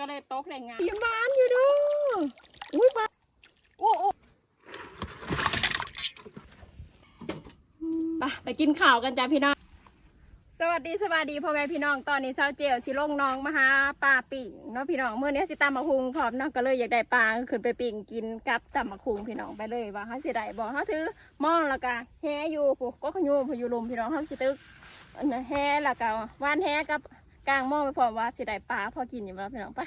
ก็เลยตกแรงงานยังมานอยู่ดูอุ้ยปลาโอ้โอ้ไปไปกินข้าวกันจ้ะพี่น้อง สวัสดีสวัสดีพ่อแม่พี่น้อง ตอนนี้เช้าเจียวสิลงน้องมาหาปลาปิ่งเนาะพี่น้อง เมื่อนี้สิตามมาคุงพร้อมเนาะก็เลยอยากได้ปลาก็ขึ้นไปปิ่งกินกับตำมาคุงพี่น้องไปเลยว่าเขาสิได้บอกเขาถือหมองแล้วก็แฮอยู่ปุ๊ก็ขยูพออยู่ลุมพี่น้องเขาสิตึกอันนั้นแฮแล้วก็ว่านแฮกับ กลางหม้อไปพร้อมว่าสิได้ปลาพอกินอยู่แล้วพี่น้องไป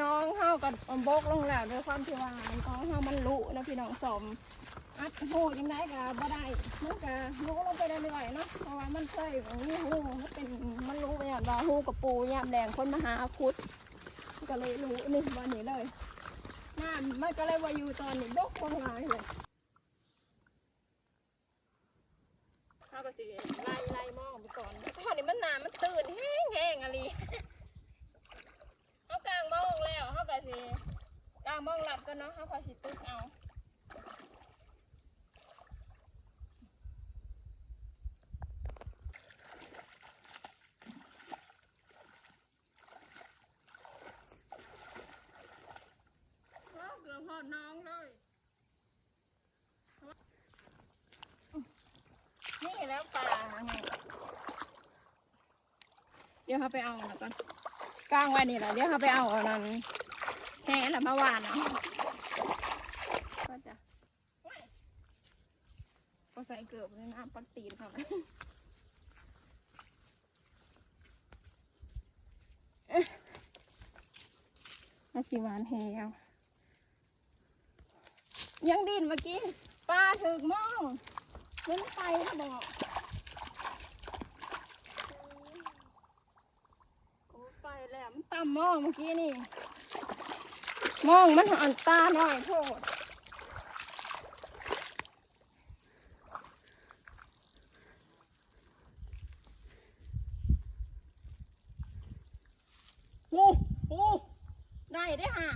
น้องเฮากับโบกลงแล้วด้วยความที่ว่าน้องเฮามันลุนะพี่น้องสม อัดหูยังได้ก็บ่ได้มันก็รู้ลงไปได้ไม่ไหวเนาะเพราะว่ามันเคยมีหูมันเป็นมันรู้ไปอย่างว่าหูกับปูยามแดงคนมาหาคุดก็เลยรู้นี่วันนี้เลยน้ำมันก็เลยว่าอยู่ตอนนี้บกลงลายเลยเขาก็สิไล่ไล่มองไปก่อนตอนนี้มันน้ำมันตื่นแห้งแห้งอะไรเขากลางมองแล้วเขาก็สิกลางมองหลับกันเนาะเขาก็สิตึกเอา รอบเกือบพอน้องเลย นี่แล้วปลาไงเดี๋ ยวเขาไปเอาหน่อยก่อนกลางไว้นี่แหละเดี๋ยวเขาไปเอาอันนั้นแห่แล้วมาหวานเอาก็จะก็ใส่เกลือบในน้ำปักตีนเขาเอ๊ะมาสิหวานแห่เอายังดินเมื่อกี้ปลาถึกมองม่ต้องไปนะบอกโอ้ ไปแล้วมันต่ำหมองเมื่อกี้นี่ มองมันหันตาหน่อยโทษโอ้โหได้ได้อฮะ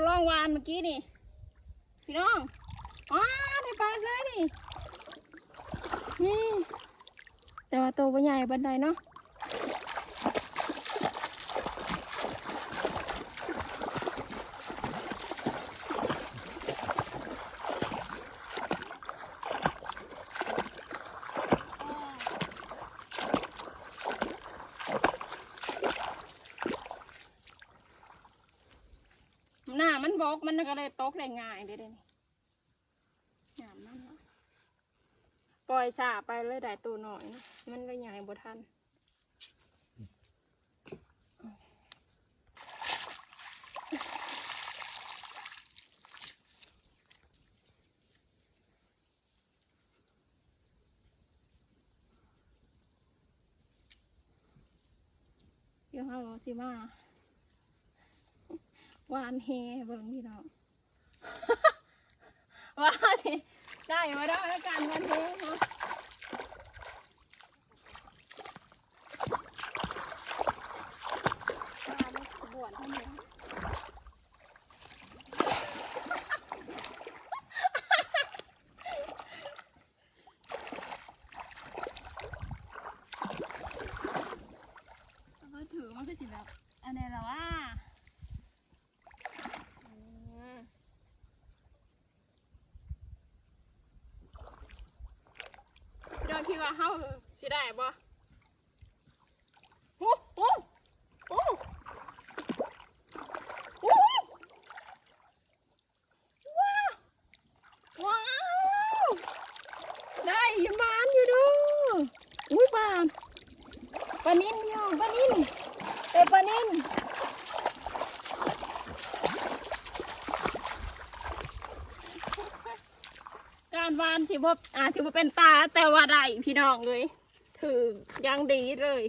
ล องวานเมื่อกี้นี่ พี่น้องอ้าได้ปลาเลยนี่ นี่ แต่ว่าตัวใหญ่บันไดเนาะหน้า มันก็เลยตกได้ง่ายเด้เด้นี่หนามมันเนาะปล่อยสาไปเลยได้ตัวหน่อยนะมันก็ใหญ่บ่ทันเดี๋ยวเราสิมา วานเฮเบิ่งพี่น้องว่าสิได้มาได้แล้วกันวันเฮเนาะมาในขบวนทั้งหมดเอาถือมันก็สิแบบอันนี้แหละว่า เดี๋ย ว่าเฮาสิได้บ่โอ้โอ้โอ้โอ้ว้าวว้าวได้อยังมานอยู่ดูอุ้ยปลาปลานิ่นพี่น้องปลานิ่นเอ้ยปลานิ่น การวาน สิบ่อาจสิบ่เป็นตาแต่ว่าได้พี่น้องเลย ถือยังดีเลย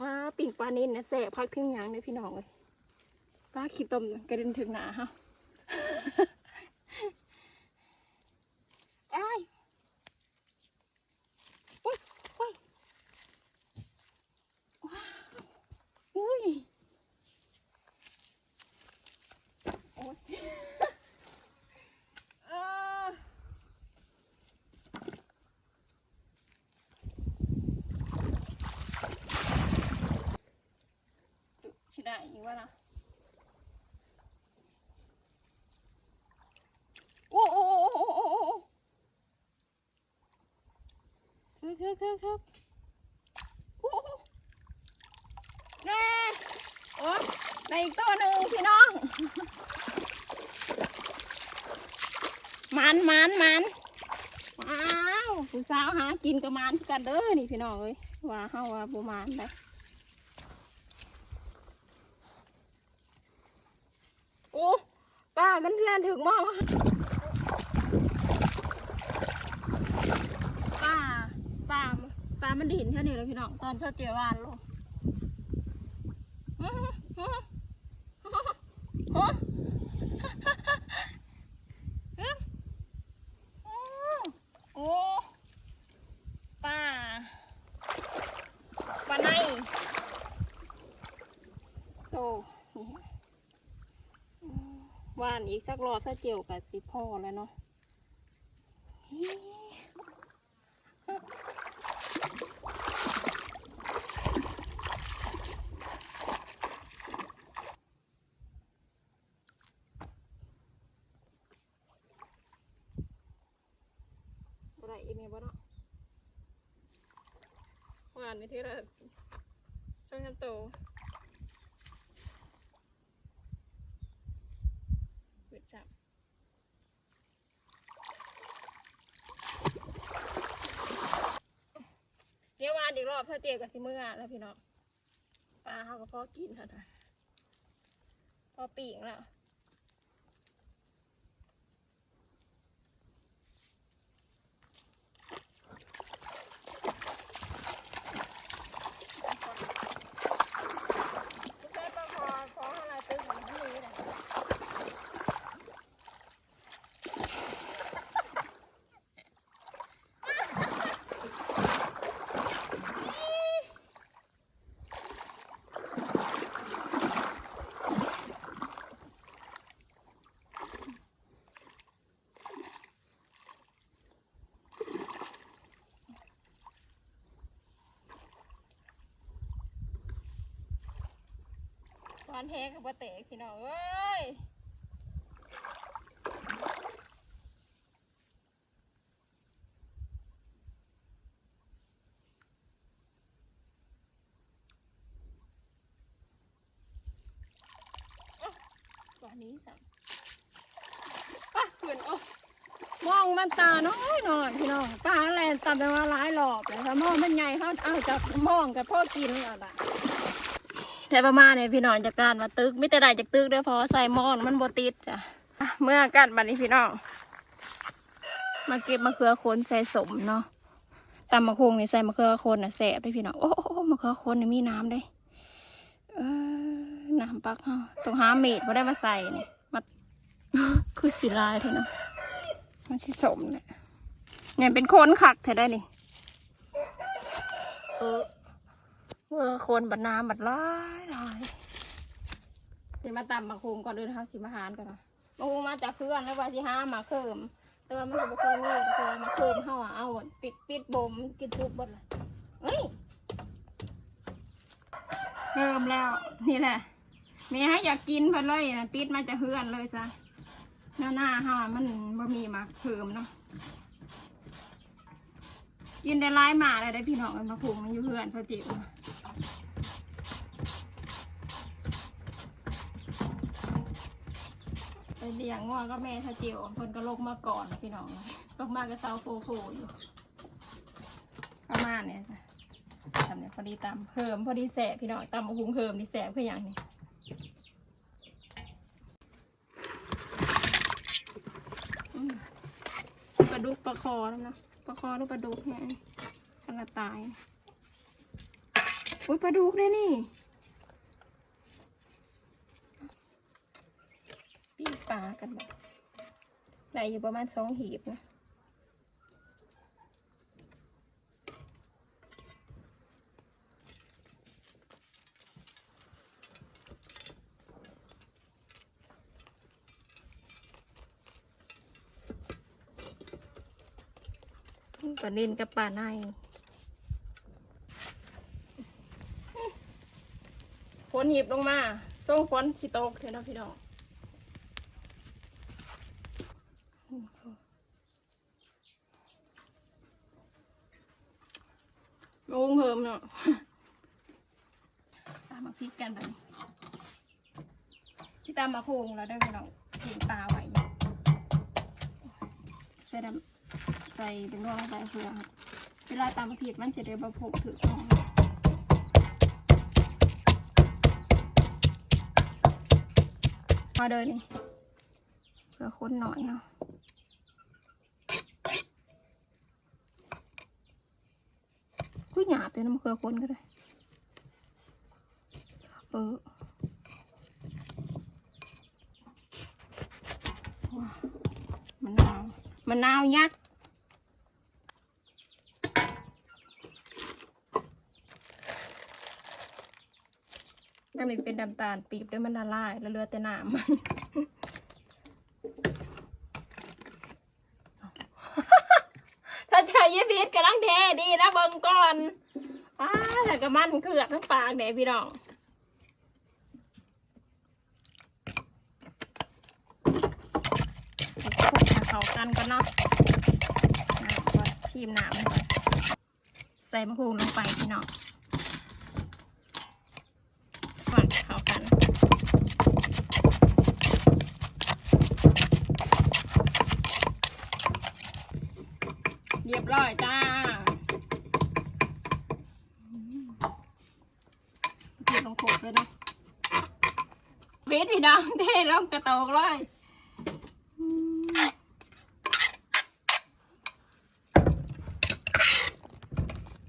ว้าปิ่งปลานิ่นนะแสบพักทิ้งยางเลยพี่น้องเลยป้าขี้ต้มกระเด็นถึงหนาฮะ อ้ายอุ้ยอุ้ยว้าวอุ้ยโอ๊ย เออชิได้ อีกวะล่ะโอ้โอ้โอ้โอ้โอ้โอ้โอ้คือคือคือคือโอ้โอ้แน่โอ้ในอีกตัวหนึ่งพี่น้องมันมันมันว้าวผู้สาวหากินกับมันกันเด้อนี่พี่น้องเอ้ยว่าเฮาว่าบ่มันได้โอ้ป้า มันแล่นถึงมองป่าป่าป่ามันดินแค่นี้เลยพี่น้องตอนเช้าเจียวานลงอื้อหืออื้อหืออื้อหือ โอ้ป้าป้าในโตนี่อืมว่าน อีกสักรอบสักเจียวกับสิพ่อแล้วเนาะอะไรอีเมลบ้าเนาะวานนี่ที่เราช่องกันโตเปิดจับเดี๋ยววานอีกรอบถ้า เจียกับสิเมื่อแล้วพี่น้องปลาเขาก็พอกินเท่านั้นพอปีกแล้ว ได้ปลาคอคออะไรตึ้งเหมือนนี้นะ หวานแห้กับปลาเตะพี่น้องเอ้ยวันนี้สั่งปะเหมือนโอ้มองมันตาน้อยหน่อยพี่น้องปลาแลนตามไปว่าร้ายหลอบเลยถ้ามองมันใหญ่เขาเอาจากมองกับพ่อกินเอาละ แต่ประมาณนี้พี่น้องจากการมาตึกไม่แต่ใดจากตึกเด้อเพอใส่หม้องมันโบติดจ้ะอะเมื่อกันบัดนี้พี่น้องมาเก็บมะเขือโคนใส่สมเนาะตำมะคงนี่ใส่มะเขือโคนน่ะแสบด้วยพี่น้องโอ้โอ้โอ้มะเขือโคนนี่มีน้ำเด้เออน้ำปักเฮาต้องหาเม็ดมาได้มาใส่นี่มาคือสีลายเท่านะมันสีสมเนี่ยเนี่ยเป็นโคนขักเธอได้นี่เออ เออคนบัดน้ำบัดลายลายสิมาตำมะคุงก่อนเดินทางสิมาหารก่อนนะมะคุงมาจากเพื่อนแล้วว่าสิหามาเคิมแต่ว่ามันก็บ่เคยมีตัวมาเคิมเฮาอะเอาปิดปิดบ่มกินซุปบดละเฮ้ยเพิ่มแล้วนี่แหละแม่ให้อยากกินเพิ่นเลยนะติดมาจะเฮือนเลยซะหน้าหน้าเฮาอะมันบ่มีมาเพิ่มเนาะกินได้หลายหมาเลยได้พี่น้องมันมาพุงมันอยู่เฮือนซะจิ๋ว ไปเลี้ยงงัวก็แม่ซะจิ๋วเพิ่นก็ลงมาก่อนพี่น้องลงมาก็เซาโฟโฟอยู่ประมาณเนี้ยจ้ะทำเนี่ยพอดีตำเพิ่มพอดีแสบพี่น้องตำหุงเพิ่มดีแสบคืออย่างนี้ปลาดุกปลาคอแล้วนะปลาคอหรือปลาดุกเนี่ยขนาดตาย อุ้ยปลาดุกเลยนี่ปีปลากันบ่ได้อยู่ประมาณสองหีบนะปลาเนินกับปลาใน นหยิบลงมาส่งฝนสิตกเถอะนะพี่น้องลงเพิ่มเนาะตามมาพริกกันไปที่ตามมาโคงแล้วได้ไหมเราเห็นปลาไว้ใส่ดำใส่เป็นรองใส่เพื่อครับเวลาตามมาพริกมันจะได้บะโผกถือของ มาเดินนี่เพื่อคนหน่อยเนาะกูหยาบเลยนะมันเคยคนก็ได้เออมันนาวมันนาวยักษ์ นี่เป็นดำตาลปีบด้วยมันละลาย แล้วเลือแต่น้ำมันถ้าใช้ยายพีทกำลังเทดีนะเบิ่งก่อนว้าแต่ก็มันเขือกทั้งปากเนี่ยพี่น้องเข้ากันก่อนเนาะชิมน้ำก่อนใส่มะกรูดลงไปพี่น้องก่อนเข้ากัน เรียบร้อยจ้าพี่ลงโขกเลยเนาะ เวทพี่น้องเท่ลงกระโตกเลยอืม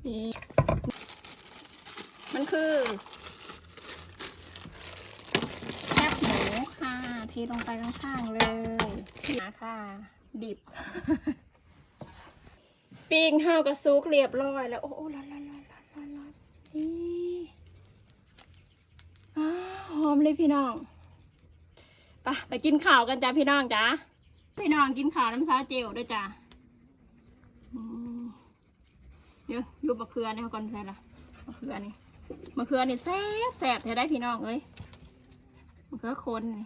นี่มันคือแคบหมูค่ะเทลงไปข้างๆเลยนะค่ะดิบปิ้งข้าวกับซุกเรียบร้อยแล้วโอ้โอ้ร้อนร้อนร้อนร้อนร้อนนี่อ้าวหอมเลยพี่น้อง ไปไปกินข้าวกันจ้าพี่น้องจ้าพี่น้องกินข้าวน้ำซาเจลด้วยจ้าเดี๋ยวยูบมะเขือนี่ก่อนใช่ละมะเขือนี่มะเขือนี่แซ่บแซ่บเธอได้พี่น้องเอ้ยมะเขือคนนี่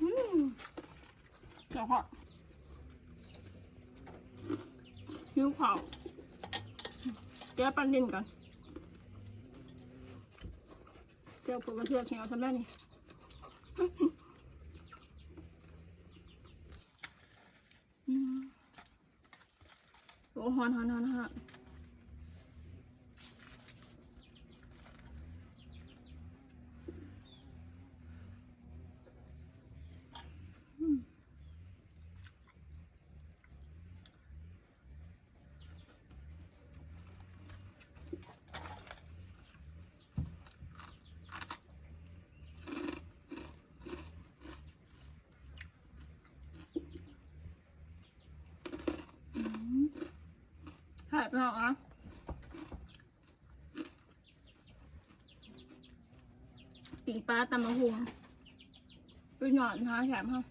อืมเดี๋ยวก่อหิวข้าวเจ้าปันดินก่อนเจ้าปลูกระเทือกเหี่ยวทำได้นี่โอ้ฮอนฮอนฮอนฮอน ค่ะพี่น้องอะปิ่งปลาตำมะฮวงไปหย่อนหาแถมค่ะ